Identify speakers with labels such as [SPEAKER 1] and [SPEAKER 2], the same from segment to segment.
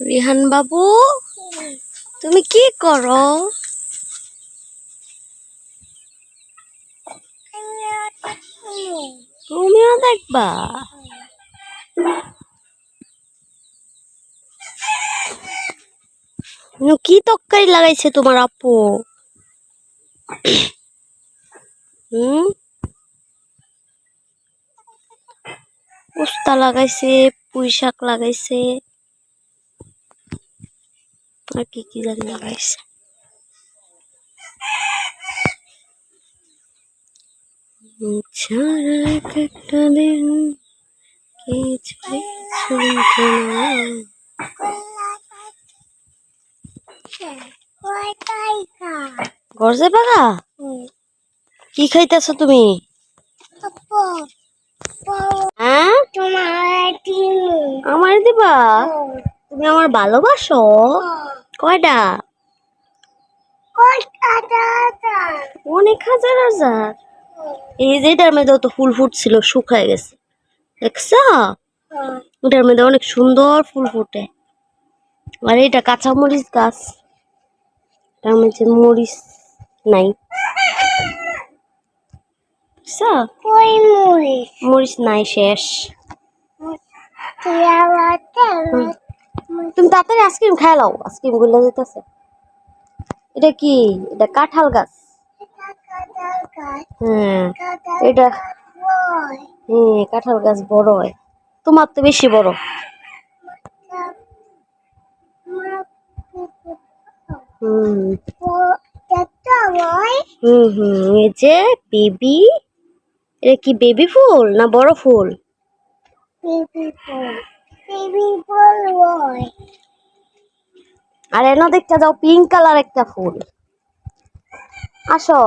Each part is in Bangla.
[SPEAKER 1] রিহান বাবু তুমি কি করো? তুমিও দেখবা। কি তরকারি লাগাইছে তোমার আপু? হুম? উস্তা লাগাইছে পুঁই শাক লাগাইছে। আর কি কি জানি লাগাইছে। একটা দিন ঘর যাবা কি খাইতেছো তুমি? হ্যাঁ? আমার দিবা? তুমি আমার ভালোবাসো? কয়টা? অনেক হাজার হাজার। এই যে এটার মধ্যে তো ফুল ফুটছিল শুকায় গেছে। দেখছ? ওটার মধ্যে অনেক সুন্দর ফুল ফুটে। আর এটা কাঁচা মরিচ গাছ। এটার মধ্যে মরিচ নাই? মরিচ নাই শেষ। তুমি তাড়াতাড়ি আইসক্রিম খাই লাও আইসক্রিমগুলো যেতেছে। এটা কি? এটা কাঁঠাল গাছ। হ্যাঁ এটা হ্যাঁ কাঁঠাল গাছ বড় হয়। তোমার তো বেশি বড়। হুম। হুম হুম, এই যে বেবি এটা কি বেবি ফুল না বড় ফুল? আর এনে দেখতে যাও পিঙ্ক কালার একটা ফুল। আসো।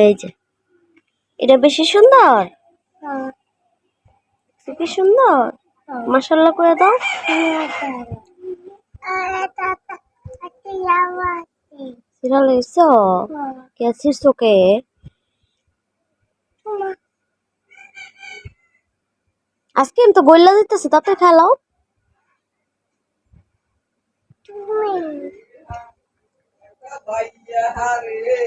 [SPEAKER 1] এই যে। এটা বেশি সুন্দর? কি সুন্দর? মাসাল্লাহ করে দাও। সিরিয়াল এসো আছিস তোকে আজকে তো গল্লা দিতেছে তাতে খেলাও
[SPEAKER 2] ভাইয়া রে